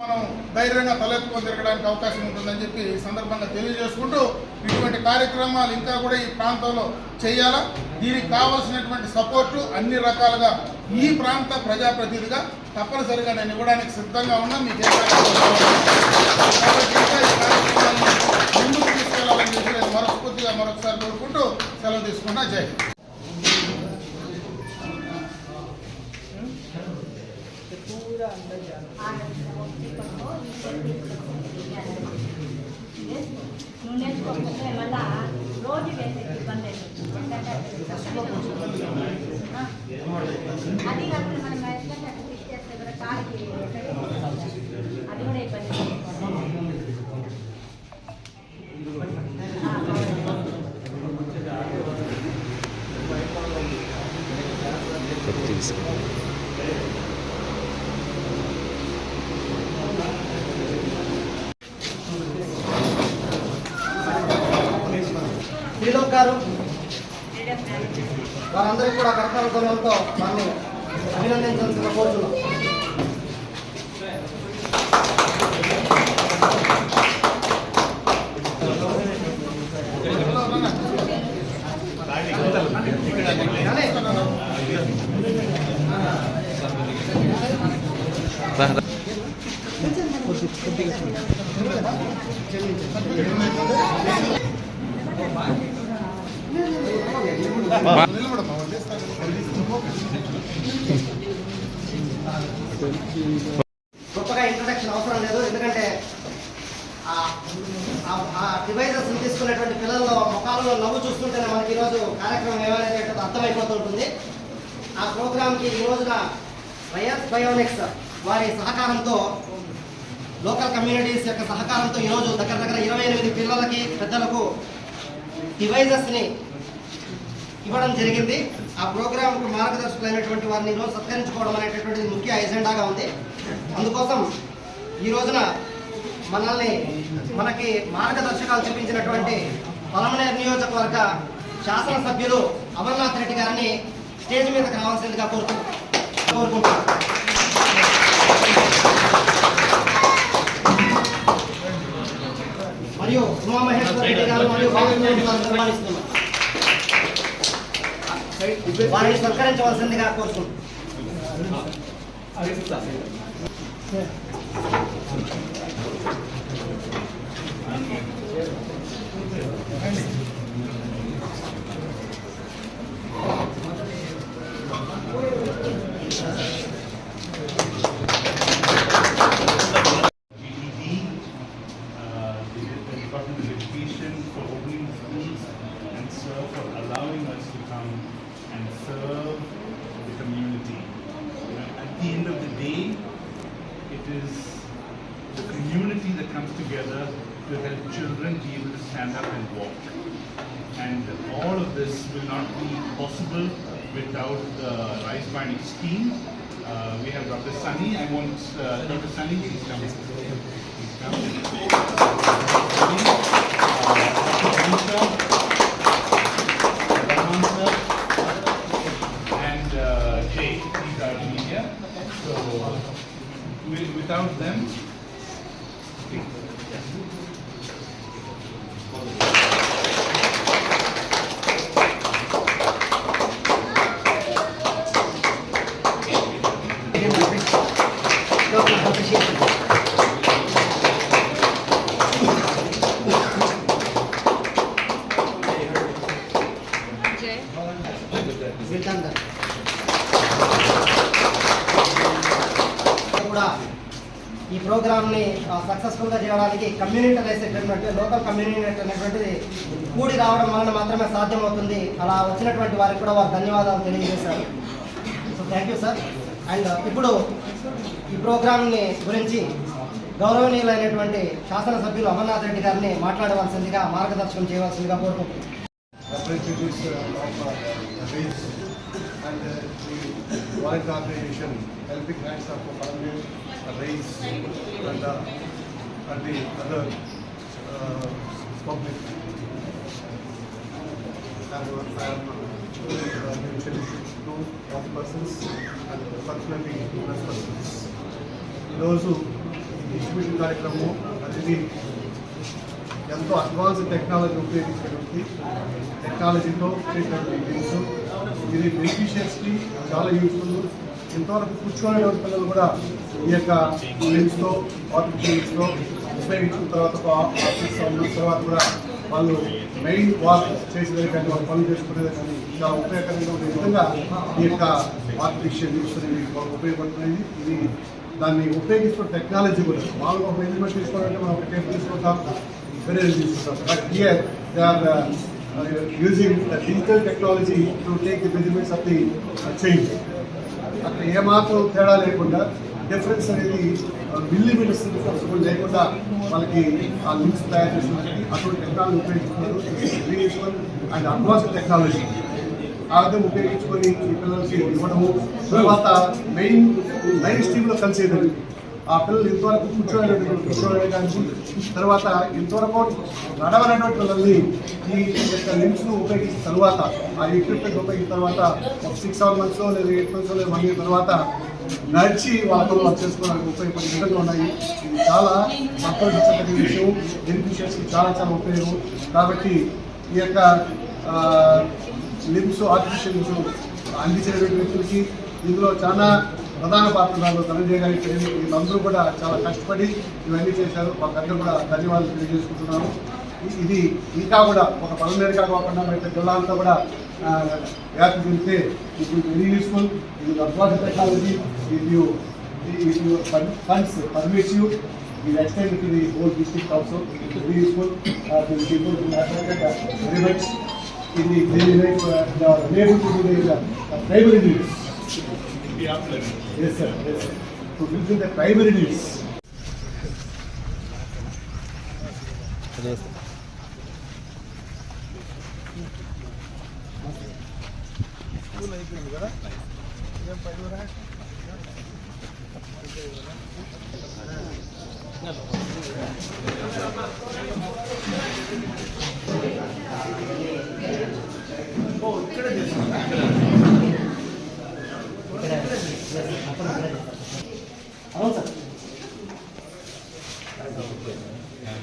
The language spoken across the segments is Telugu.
మనం ధైర్యంగా తలెత్తుకొని తిరగడానికి అవకాశం ఉంటుందని చెప్పి ఈ సందర్భంగా తెలియజేసుకుంటూ ఇటువంటి కార్యక్రమాలు ఇంకా కూడా ఈ ప్రాంతంలో చేయాలా? దీనికి కావాల్సినటువంటి సపోర్టు అన్ని రకాలుగా ఈ ప్రాంత ప్రజాప్రతినిధిగా తప్పనిసరిగా నేను ఇవ్వడానికి సిద్ధంగా ఉన్నా. మీకు ఏ ముందుకు తీసుకెళ్ళాలని చెప్పి నేను మనస్ఫూర్తిగా మరొకసారి కోరుకుంటూ సెలవు తీసుకున్నా జై నువ్వు నేర్చుకోకపోతే మళ్ళా రోజు వేసే ఇబ్బంది అది కాకుండా మనం ఫిక్స్ చేస్తే కూడా కాలికి అది కూడా ఇబ్బంది గారు వారందరికీ కూడా నన్ను వారిని అభినందించాల్సిన కోరుతున్నాం నిలబడమ్మా, వాళ్ళు చేస్తారు. గొప్పగా ఇంట్రడక్షన్ అవసరం లేదు ఎందుకంటే ఆ- ఆ- ఆ డివైజెస్ తీసుకునేటువంటి పిల్లల్లో ముఖాలలో నవ్వు చూస్తుంటేనే మనకి ఈరోజు కార్యక్రమం ఎవరైతే అర్థమైపోతుంటుంది ఆ ప్రోగ్రామ్కి ఈ రోజున వైఎస్ బయోనిక్స్ వారి సహకారంతో లోకల్ కమ్యూనిటీస్ యొక్క సహకారంతో ఈరోజు దగ్గర దగ్గర ఇరవై ఎనిమిది పిల్లలకి పెద్దలకు డివైజెస్ని ఇవ్వడం జరిగింది. ఆ ప్రోగ్రాంకు మార్గదర్శకులైనటువంటి వారిని ఈరోజు సత్కరించుకోవడం అనేటటువంటిది ముఖ్య ఎజెండాగా ఉంది. అందుకోసం ఈ రోజున మనల్ని మనకి మార్గదర్శకాలు చూపించినటువంటి పలమనేర్ నియోజకవర్గ శాసనసభ్యులు అమర్నాథ్ రెడ్డి గారిని స్టేజ్ మీదకి రావాల్సిందిగా కోరుతూ కోరుకుంటున్నాను. మరియు ఉమామహేశ్వర రెడ్డి గారు మరియు బాబు వారిని సత్కరించవలసిందిగా కోరుకుంటున్నాను. The Rise Binding scheme. Uh, we have Dr. Sunny. I want uh, Dr. Sunny, please come. Please come. గా చేయడానికి లోకల్ కమ్యూనిటీ అనేటువంటిది కూడి రావడం వలన మాత్రమే సాధ్యమవుతుంది. అలా వచ్చినటువంటి వారికి కూడా వారు ధన్యవాదాలు తెలియజేశారు. So thank you sir and ఇప్పుడు ఈ ప్రోగ్రామ్ని గురించి గౌరవనీయులైనటువంటి శాసనసభ్యులు అమర్నాథ్ రెడ్డి గారిని మాట్లాడవలసిందిగా మార్గదర్శకం చేయవలసిందిగా కోరుకుంటున్నాను uh, uh, and uh, the Organization helping hands of race and uh, and the other uh, public. I am- I am augmentation to of persons and personally plus persons. ఈరోజు ఎగ్జిబిషన్ కార్యక్రమం అనేది ఎంతో అడ్వాన్స్ టెక్నాలజీ ఉపయోగించినటువంటి టెక్నాలజీతో చేసినటువంటి థింగ్స్ ఇది బెనిఫిషియర్స్కి చాలా యూస్ఫుల్ ఇంతవరకు కూర్చోలేని పిల్లలు కూడా ఈ యొక్క లెన్స్తో ఆర్టిఫిషియల్స్తో ఉపయోగించిన తర్వాత తర్వాత కూడా వాళ్ళు మెయిన్ వాక్ చేసేది కానీ వాళ్ళు పనులు చేసుకునేది కానీ చాలా ఉపయోగకరంగా ఉండే విధంగా ఈ యొక్క ఆర్టిఫిషియల్ న్యూస్ అనేవి వాళ్ళకి ఉపయోగపడుతున్నాయి ఇది దాన్ని ఉపయోగిస్తున్న టెక్నాలజీ కూడా వాళ్ళు ఒక మెజర్మెంట్ తీసుకోవాలంటే మనం ఒక టేప్ తీసుకుంటాం వేరే తీసుకుంటాం. But here they are using the digital technology to take the measurements of the change అక్కడ ఏమాత్రం తేడా లేకుండా డిఫరెన్స్ అనేది మిల్లీమీటర్స్ డిఫరెన్స్ కూడా లేకుండా వాళ్ళకి ఆ లింక్స్ తయారు చేసినటువంటి అటువంటి టెక్నాలజీ ఉపయోగిస్తున్నారు అండ్ అడ్వాన్స్ టెక్నాలజీ ఆ విధంగా ఉపయోగించుకొని ఈ పిల్లలకి ఇవ్వడము తర్వాత మెయిన్ లైవ్ స్ట్రీమ్లో కలిసేది ఆ పిల్లలు ఇంతవరకు కూర్చోలేడు కూర్చోలేడానికి తర్వాత ఇంతవరకు నడవనటువంటి పిల్లల్ని ఈ యొక్క లింక్స్ను ఉపయోగించిన తర్వాత ఆ ఎక్విప్మెంట్ ఉపయోగించిన తర్వాత ఒక సిక్స్ సెవెన్ మంత్స్లో లేదా ఎయిట్ మంత్స్లో లేదా వన్ ఇయర్ తర్వాత నడిచి వాళ్ళ పనులు ముప్పై చేసుకోవడానికి గంటలు ఉన్నాయి. ఇది చాలా సంప్రదించదగిన విషయం. బెనిఫిషియర్స్కి చాలా చాలా ఉపయోగం. కాబట్టి ఈ యొక్క లిమ్స్ ఆర్టిఫిషియల్ లిమ్స్ అందించినటువంటి వ్యక్తులకి ఇందులో చాలా ప్రధాన పాత్రలు ధనంజయ గారికి వీళ్ళందరూ కూడా చాలా కష్టపడి ఇవన్నీ చేశారు. వాళ్ళందరూ కూడా ధన్యవాదాలు తెలియజేసుకుంటున్నాను. ఇది ఇంకా కూడా ఒక పల్లెరుగా కాకుండా మిగతా జిల్లా అంతా కూడా వ్యాప్తి చెందితే ఇది వెరీ యూస్ఫుల్ ఇది advance technology give you, if you funds permits you, will extend to the whole district also. It is very useful uh, to the people who have uh, very much in the daily life, uh, they are unable to do the uh, primary needs. Yes, sir, yes, sir. To fulfill the primary needs. Yes, sir.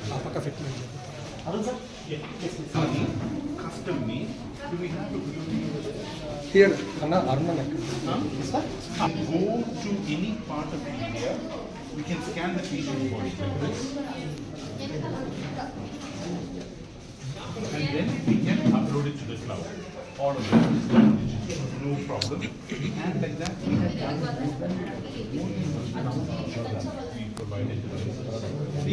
पापा का fitment custom here, Anna Armanak. Huh? Yes, sir. Go to any part of India, we can scan the patient body like this. And then we can upload it to the cloud. All of that is done digitally, no problem. And like that, we have done provided you from?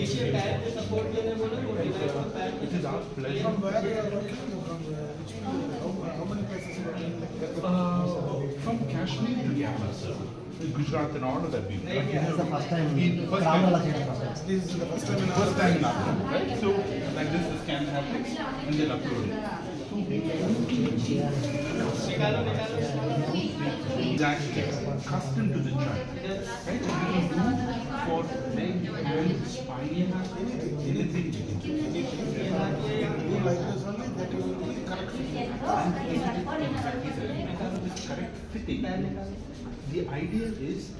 It is our pleasure. From Kashmir to sir. Gujarat and all of that. People. Yeah. This is the first time. In, first time. This is the first time. In first time in right? So like this, the scan happens and then uploaded. Exactly. Custom to the child. Right? For spine, anything do like this that be correct. This correct fitting, the idea is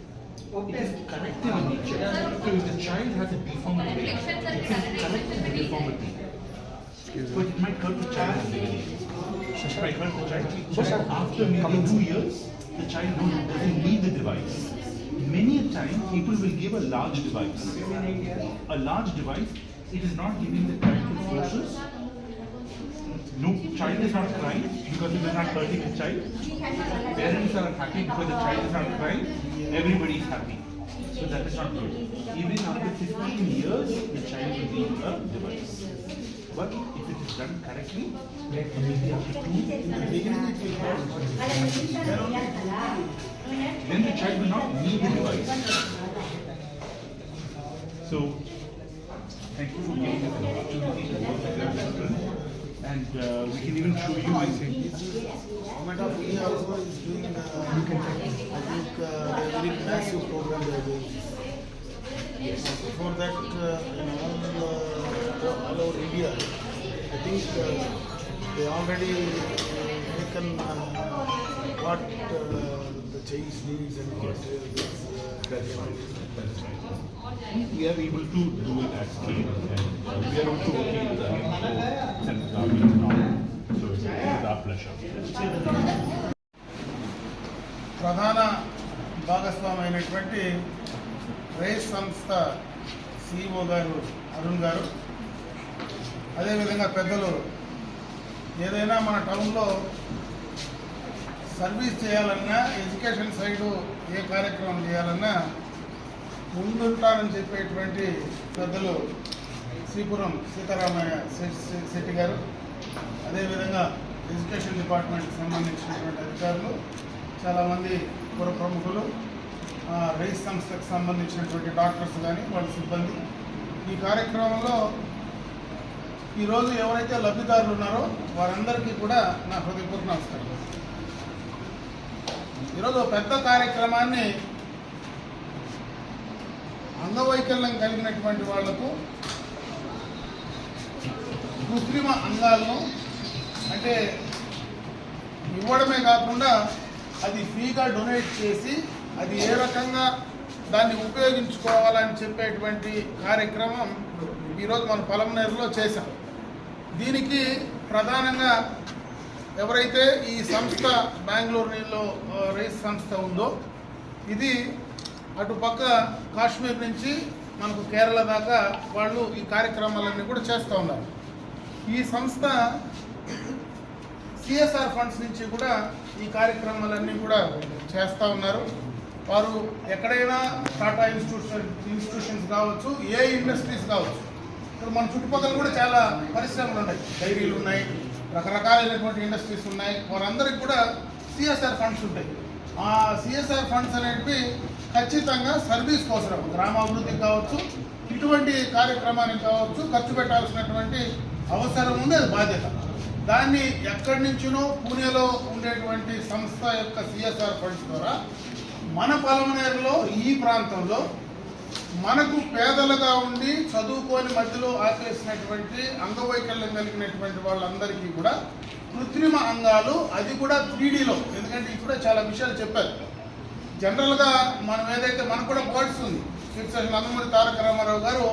it is corrective in nature. So if the child has a deformity, it can correct the deformity. But it might hurt the child. It might hurt the child. But after maybe two years, the child doesn't need the device. Many a time, people will give a large device. A large device, it is not giving the corrective forces. No child is not crying because it is not hurting the child. Parents are happy because the child is not crying. Everybody is happy. So that is not good. Even after 15 years, the child will need a device. But if it is done correctly, maybe after two, then the child will not need the device. So, thank you for giving us an opportunity to work with our children. And uh, we can even show you, I think, Government of India also is doing, uh, I think, uh, a very massive program they are doing. For that, uh, in all, uh, all over India, I think, uh, they already taken uh, what uh, Chinese needs and what uh, this, uh, We are able to do it at scale and we are also working with the central government now. So it is our pleasure. ప్రధాన భాగస్వామి అయినటువంటి రైస్ సంస్థ సిఇఓ గారు అరుణ్ గారు అదేవిధంగా పెద్దలు ఏదైనా మన టౌన్లో సర్వీస్ చేయాలన్నా ఎడ్యుకేషన్ సైడు ఏ కార్యక్రమం చేయాలన్నా ముందుంటారని చెప్పేటువంటి పెద్దలు శ్రీపురం సీతారామయ్య శెట్టి గారు. అదేవిధంగా ఎడ్యుకేషన్ డిపార్ట్మెంట్కి సంబంధించినటువంటి అధికారులు చాలామంది పుర ప్రముఖులు రైస్ సంస్థకు సంబంధించినటువంటి డాక్టర్స్ కానీ వాళ్ళ సిబ్బంది. ఈ కార్యక్రమంలో ఈరోజు ఎవరైతే లబ్ధిదారులు ఉన్నారో వారందరికీ కూడా నా హృదయపూర్వక నమస్కారం. ఈరోజు ఒక పెద్ద కార్యక్రమాన్ని అంగవైకల్యం కలిగినటువంటి వాళ్ళకు కృత్రిమ అంగాలను అంటే ఇవ్వడమే కాకుండా అది ఫ్రీగా డొనేట్ చేసి అది ఏ రకంగా దాన్ని ఉపయోగించుకోవాలని చెప్పేటువంటి కార్యక్రమం ఈరోజు మన పలమనేరులో చేశాం. దీనికి ప్రధానంగా ఎవరైతే ఈ సంస్థ బెంగళూరులో రైస్ సంస్థ ఉందో ఇది అటుపక్క కాశ్మీర్ నుంచి మనకు కేరళ దాకా వాళ్ళు ఈ కార్యక్రమాలన్నీ కూడా చేస్తూ ఉన్నారు. ఈ సంస్థ సిఎస్ఆర్ ఫండ్స్ నుంచి కూడా ఈ కార్యక్రమాలన్నీ కూడా చేస్తూ ఉన్నారు. వారు ఎక్కడైనా టాటా ఇన్స్టిట్యూషన్ ఇన్స్టిట్యూషన్స్ కావచ్చు ఏ ఇండస్ట్రీస్ కావచ్చు ఇక్కడ మన చుట్టుపక్కల కూడా చాలా పరిశ్రమలు ఉన్నాయి డైరీలు ఉన్నాయి రకరకాలైనటువంటి ఇండస్ట్రీస్ ఉన్నాయి. వారందరికి కూడా సిఎస్ఆర్ ఫండ్స్ ఉంటాయి. ఆ సిఎస్ఆర్ ఫండ్స్ అనేటివి ఖచ్చితంగా సర్వీస్ కోసం గ్రామాభివృద్ధి కావచ్చు ఇటువంటి కార్యక్రమానికి కావచ్చు ఖర్చు పెట్టాల్సినటువంటి అవసరం ఉంది అది బాధ్యత. దాన్ని ఎక్కడి నుంచినో పూణేలో ఉండేటువంటి సంస్థ యొక్క సిఎస్ఆర్ ఫండ్స్ ద్వారా మన పలమనేరులో ఈ ప్రాంతంలో మనకు పేదలుగా ఉండి చదువుకోని మధ్యలో ఆపేసినటువంటి అంగవైకల్యం కలిగినటువంటి వాళ్ళందరికీ కూడా కృత్రిమ అంగాలు అది కూడా త్రీడీలో. ఎందుకంటే ఇప్పుడే చాలా విషయాలు చెప్పారు. జనరల్గా మనం ఏదైతే మనకు కూడా బర్డ్స్ ఉంది. శిక్షణ నందమూరి తారక రామారావు గారు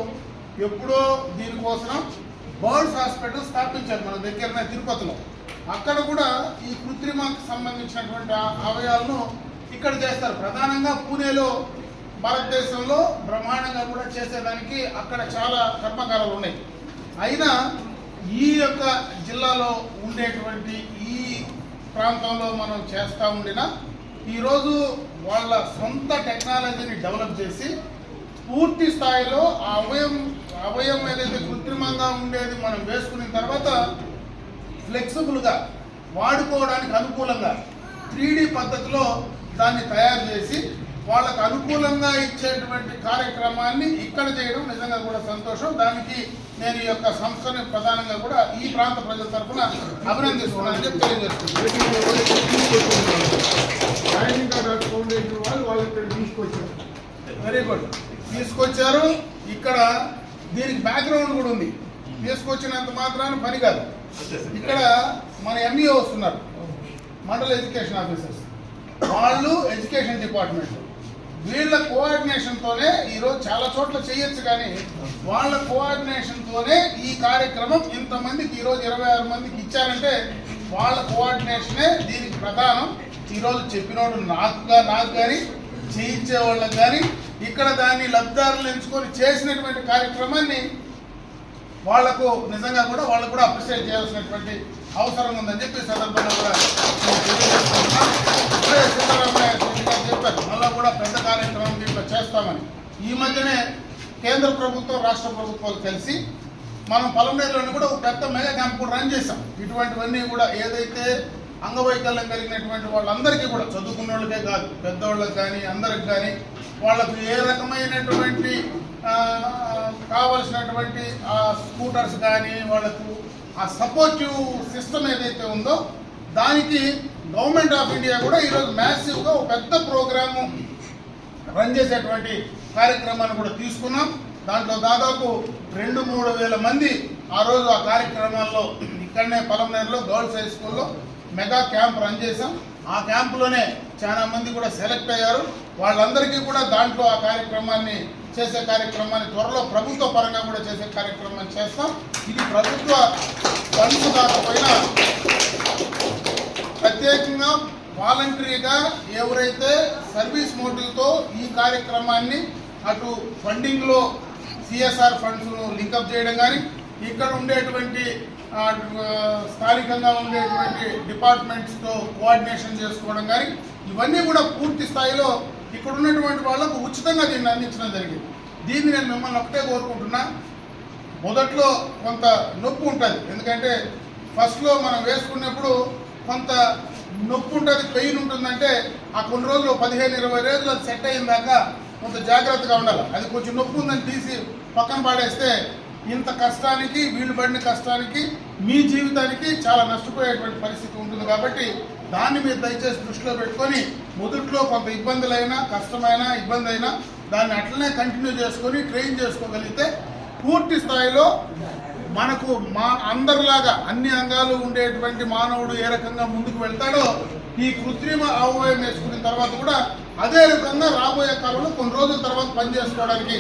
ఎప్పుడో దీనికోసం బర్డ్స్ హాస్పిటల్ స్థాపించారు మన దగ్గరనే తిరుపతిలో. అక్కడ కూడా ఈ కృత్రిమకు సంబంధించినటువంటి అవయాలను ఇక్కడ చేస్తారు. ప్రధానంగా పూణేలో భారతదేశంలో బ్రహ్మాండంగా కూడా చేసేదానికి అక్కడ చాలా కర్మకారాలు ఉన్నాయి. అయినా ఈ యొక్క జిల్లాలో ఉండేటువంటి ఈ ప్రాంతంలో మనం చేస్తూ ఉండినా ఈరోజు వాళ్ళ సొంత టెక్నాలజీని డెవలప్ చేసి పూర్తి స్థాయిలో ఆ అవయం అవయం ఏదైతే కృత్రిమంగా ఉండేది మనం వేసుకున్న తర్వాత ఫ్లెక్సిబుల్గా వాడుకోవడానికి అనుకూలంగా త్రీ పద్ధతిలో దాన్ని తయారు చేసి వాళ్ళకు అనుకూలంగా ఇచ్చేటువంటి కార్యక్రమాన్ని ఇక్కడ చేయడం నిజంగా కూడా సంతోషం. దానికి నేను ఈ యొక్క సంస్థని ప్రధానంగా కూడా ఈ ప్రాంత ప్రజల తరఫున అభినందిస్తున్నానని చెప్పి తెలియజేస్తున్నాను. వాళ్ళు వాళ్ళు ఇక్కడ తీసుకొచ్చారు. వెరీ గుడ్ తీసుకొచ్చారు ఇక్కడ దీనికి బ్యాక్గ్రౌండ్ కూడా ఉంది. తీసుకొచ్చినంత మాత్రాన పని కాదు. ఇక్కడ మన ఎంఈఓ వస్తున్నారు. మండల ఎడ్యుకేషన్ ఆఫీసర్స్. వాళ్ళు ఎడ్యుకేషన్ డిపార్ట్మెంట్. వీళ్ళ కోఆర్డినేషన్తోనే ఈరోజు చాలా చోట్ల చేయొచ్చు కానీ వాళ్ళ కోఆర్డినేషన్తోనే ఈ కార్యక్రమం ఇంతమందికి ఈరోజు ఇరవై ఆరు మందికి ఇచ్చారంటే వాళ్ళ కోఆర్డినేషనే దీనికి ప్రధానం. ఈరోజు చెప్పినోడు నాకు నాకు కానీ చేయించే వాళ్ళకి కానీ ఇక్కడ దాన్ని లబ్ధిదారులు ఎంచుకొని చేసినటువంటి కార్యక్రమాన్ని వాళ్ళకు నిజంగా కూడా వాళ్ళకు కూడా అప్రిషియేట్ చేయాల్సినటువంటి అవసరం ఉందని చెప్పి సందర్భంగా కూడా సీతారామయ్య కూడా పెద్ద కార్యక్రమం దీంట్లో చేస్తామని. ఈ మధ్యనే కేంద్ర ప్రభుత్వం రాష్ట్ర ప్రభుత్వాలు కలిసి మనం పలమనేరులోని కూడా ఒక పెద్ద మెగా క్యాంప్ కూడా రన్ చేశాం. ఇటువంటివన్నీ కూడా ఏదైతే అంగవైకల్యం కలిగినటువంటి వాళ్ళందరికీ కూడా చదువుకున్న వాళ్ళకే కాదు పెద్దవాళ్ళకి కానీ అందరికి కానీ వాళ్ళకు ఏ రకమైనటువంటి కావలసినటువంటి ఆ స్కూటర్స్ కానీ వాళ్ళకు ఆ సపోర్టివ్ సిస్టమ్ ఏదైతే ఉందో దానికి గవర్నమెంట్ ఆఫ్ ఇండియా కూడా ఈరోజు మ్యాసివ్గా ఒక పెద్ద ప్రోగ్రాము రన్ చేసేటువంటి కార్యక్రమాన్ని కూడా తీసుకున్నాం. దాంట్లో దాదాపు రెండు మూడు వేల మంది ఆ రోజు ఆ కార్యక్రమాల్లో ఇక్కడనే పలమనేరులో గర్ల్స్ హై స్కూల్లో మెగా క్యాంప్ రన్ చేశాం. ఆ క్యాంపులోనే చాలా మంది కూడా సెలెక్ట్ అయ్యారు. వాళ్ళందరికీ కూడా దాంట్లో ఆ కార్యక్రమాన్ని చేసే కార్యక్రమాన్ని త్వరలో ప్రభుత్వ పరంగా కూడా చేసే కార్యక్రమాన్ని చేస్తాం. ఇది ప్రభుత్వ ఫండ్స్ కాకపోయినా ప్రత్యేకంగా వాలంటరీగా ఎవరైతే సర్వీస్ మోటివ్తో ఈ కార్యక్రమాన్ని అటు ఫండింగ్లో సిఎస్ఆర్ ఫండ్స్ను లింకప్ చేయడం కానీ ఇక్కడ ఉండేటువంటి స్థానికంగా ఉండేటువంటి డిపార్ట్మెంట్స్తో కోఆర్డినేషన్ చేసుకోవడం కానీ ఇవన్నీ కూడా పూర్తి స్థాయిలో ఇక్కడ ఉన్నటువంటి వాళ్ళకు ఉచితంగా దీన్ని అందించడం జరిగింది. దీన్ని నేను మిమ్మల్ని ఒకటే కోరుకుంటున్నా. మొదట్లో కొంత నొప్పి ఉంటుంది. ఎందుకంటే ఫస్ట్లో మనం వేసుకున్నప్పుడు కొంత నొప్పి ఉంటుంది పెయిన్ ఉంటుందంటే ఆ కొన్ని రోజులు పదిహేను ఇరవై రోజులు అది సెట్ అయిన దాకా కొంత జాగ్రత్తగా ఉండాలి. అది కొంచెం నొప్పి ఉందని తీసి పక్కన పాడేస్తే ఇంత కష్టానికి వీళ్ళు పడిన కష్టానికి మీ జీవితానికి చాలా నష్టపోయేటువంటి పరిస్థితి ఉంటుంది కాబట్టి దాన్ని మీరు దయచేసి దృష్టిలో పెట్టుకొని మొదట్లో కొంత ఇబ్బందులైనా కష్టమైనా ఇబ్బంది అయినా దాన్ని అట్లనే కంటిన్యూ చేసుకొని ట్రైన్ చేసుకోగలిగితే పూర్తి స్థాయిలో మనకు మా అందరిలాగా అన్ని అంగాలు ఉండేటువంటి మానవుడు ఏ రకంగా ముందుకు వెళ్తాడో ఈ కృత్రిమ అవయవం వేసుకున్న తర్వాత కూడా అదే రకంగా రాబోయే కాలంలో కొన్ని రోజుల తర్వాత పని చేసుకోవడానికి